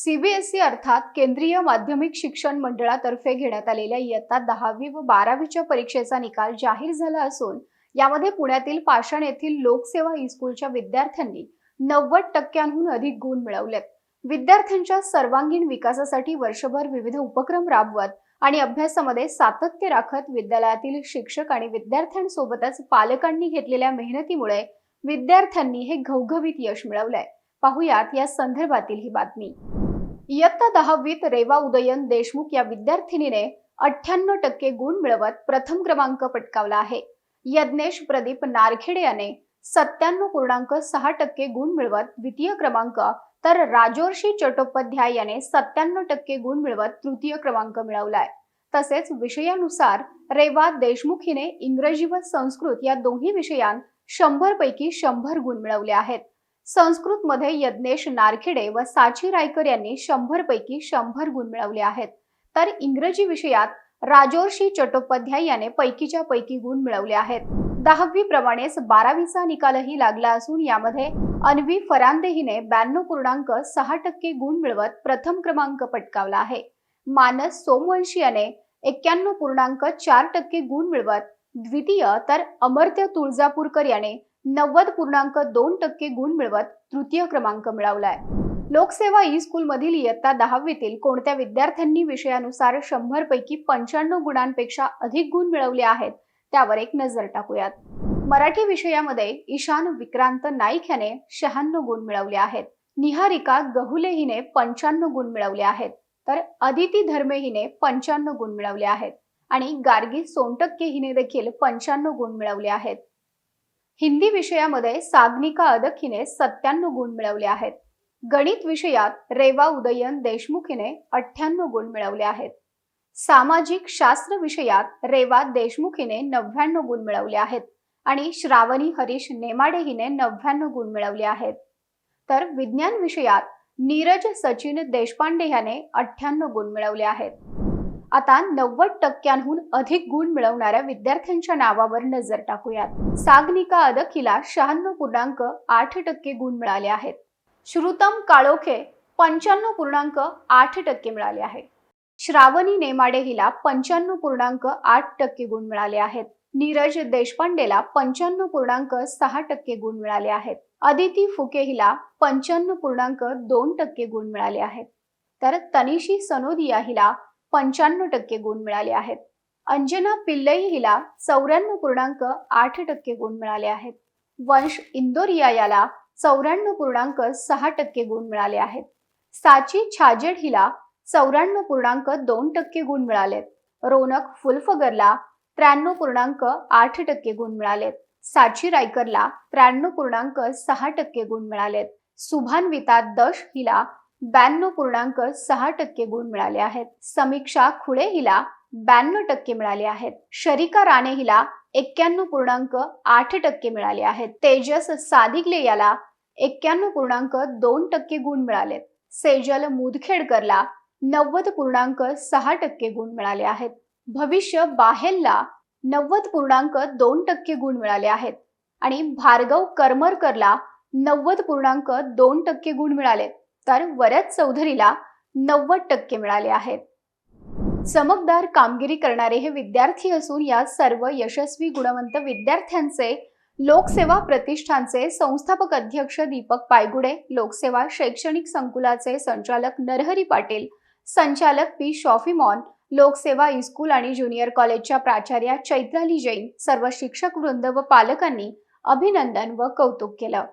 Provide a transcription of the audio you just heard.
CBSE अर्थात केंद्रीय माध्यमिक शिक्षण मंडळातर्फे घेण्यात आलेल्या इयत्ता दहावी व बारावीच्या परीक्षेचा निकाल जाहीर झाला असून यामध्ये पुण्यातील पाषाण येथील लोकसेवा स्कूलच्या विद्यार्थ्यांनी नव्वद टक्क्यांहून अधिक गुण मिळवलेत. विद्यार्थ्यांच्या सर्वांगीण विकासासाठी वर्षभर विविध उपक्रम राबवत आणि अभ्यासामध्ये सातत्य राखत विद्यालयातील शिक्षक आणि विद्यार्थ्यांसोबतच पालकांनी घेतलेल्या मेहनतीमुळे विद्यार्थ्यांनी हे घवघवीत यश मिळवलंय. पाहुयात या संदर्भातील ही बातमी. इयत्ता दहावीत रेवा उदयन देशमुख या विद्यार्थिनीने अठ्ठ्याण्णव टक्के गुण मिळवत प्रथम क्रमांक पटकावला आहे. यज्ञेश प्रदीप नारखेडे याने सत्त्याण्णव पूर्णांक सहा टक्के गुण मिळवत द्वितीय क्रमांक तर राजोर्षी चट्टोपाध्याय याने सत्त्याण्णव टक्के गुण मिळवत तृतीय क्रमांक मिळवलाय. तसेच विषयानुसार रेवा देशमुख हिने इंग्रजी व संस्कृत या दोन्ही विषयांत शंभर पैकी शंभर गुण मिळवले आहेत. संस्कृतमध्ये यज्ञेश नारखेडे व साची रायकर यांनी शंभर पैकी शंभर गुण मिळवले आहेत. तर इंग्रजी विषयात राजोर्षी चट्टोपाध्याय याने पैकीच्या पैकी गुण मिळवले आहेत. दहावी प्रमाणेच बारावीचा निकालही लागला असून यामध्ये अन्वी फरांदे हिने ब्याण्णव पूर्णांक सहा टक्के गुण मिळवत प्रथम क्रमांक पटकावला आहे. मानस सोमवंशी याने एक्क्याण्णव पूर्णांक चार टक्के गुण मिळवत द्वितीय तर अमर्त्य तुळजापूरकर याने नव्वद पूर्णांक दोन टक्के गुण मिळवत तृतीय क्रमांक मिळवलाय. लोकसेवा ई स्कूल मधील इयत्ता दहावीतील कोणत्या विद्यार्थ्यांनी विषयानुसार शंभर पैकी पंच्याण्णव गुणांपेक्षा अधिक गुण मिळवले आहेत त्यावर एक नजर टाकूयात. मराठी विषयामध्ये ईशान विक्रांत नाईक याने शहाण्णव गुण मिळवले आहेत. निहारिका गहुले हिने पंच्याण्णव गुण मिळवले आहेत. तर अदिती धर्मे हिने पंच्याण्णव गुण मिळवले आहेत. आणि गार्गी सोनटक्के हिने देखील पंच्याण्णव गुण मिळवले आहेत. हिंदी विषयामध्ये साग्निका अदखीने सत्त्याण्णव गुण मिळवले आहेत. गणित विषयात रेवा उदयन देशमुख हिने अठ्ठ्याण्णव गुण मिळवले आहेत. सामाजिक शास्त्र विषयात रेवा देशमुख हिने नव्याण्णव गुण मिळवले आहेत आणि श्रावणी हरीश नेमाडे हिने नव्याण्णव गुण मिळवले आहेत. तर विज्ञान विषयात नीरज सचिन देशपांडे ह्याने अठ्ठ्याण्णव गुण मिळवले आहेत. आता नव्वद टक्क्यांहून अधिक गुण मिळवणाऱ्या विद्यार्थ्यांच्या नावावर नजर टाकूयात. सागनिका अदक हिला शहाण्णव पूर्णांक आठ टक्के गुण मिळाले आहेत. श्रुतम काळोखे पंच्याण्णव पूर्णांक आठ टक्के मिळाले आहेत. श्रावणी नेमाडे हिला पंच्याण्णव पूर्णांक आठ टक्के गुण मिळाले आहेत. नीरज देशपांडेला पंच्याण्णव पूर्णांक सहा टक्के गुण मिळाले आहेत. अदिती फुके हिला पंच्याण्णव पूर्णांक दोन टक्के गुण मिळाले आहेत. तर तनिशी सनोदिया हिला पंच्याण्णव टक्के गुण मिळाले आहेत. अंजना पिल्लई हिला चौऱ्याण्णव पूर्णांक आठ टक्के गुण मिळाले आहेत. वंश इंदोरिया याला चौऱ्याण्णव पूर्णांक सहा टक्के गुण मिळाले आहेत. साची छाजेड हिला चौऱ्याण्णव पूर्णांक दोन टक्के गुण मिळालेत रोनक फुलफगरला त्र्याण्णव पूर्णांक आठ टक्के गुण मिळालेत साची रायकरला त्र्याण्णव पूर्णांक सहा टक्के गुण मिळालेत सुभानविता दश हिला ब्याण्णव पूर्णांक सहा टक्के गुण मिळाले आहेत. समीक्षा खुळे हिला ब्याण्णव टक्के मिळाले आहेत. शरिका राणे हिला एक्क्याण्णव पूर्णांक आठ टक्के मिळाले आहेत. तेजस सादिगले याला एक्क्याण्णव पूर्णांक दोन टक्के गुण मिळालेत सेजल मुदखेडकरला नव्वद पूर्णांक सहा टक्के गुण मिळाले आहेत. भविष्य बाहेलला नव्वद पूर्णांक दोन टक्के गुण मिळाले आहेत. आणि भार्गव करमरकरला नव्वद पूर्णांक दोन टक्के गुण मिळाले तर वरद चौधरीला नव्वद टक्के मिळाले आहेत. चमकदार कामगिरी करणारे हे विद्यार्थी असून या सर्व यशस्वी गुणवंत विद्यार्थ्यांचे लोकसेवा प्रतिष्ठानचे संस्थापक अध्यक्ष दीपक पायगुडे लोकसेवा शैक्षणिक संकुलाचे संचालक नरहरी पाटील संचालक पी शॉफीमॉन लोकसेवा इस्कूल आणि ज्युनियर कॉलेजच्या प्राचार्या चैत्राली जैन सर्व शिक्षक वृंद व पालकांनी अभिनंदन व कौतुक केलं.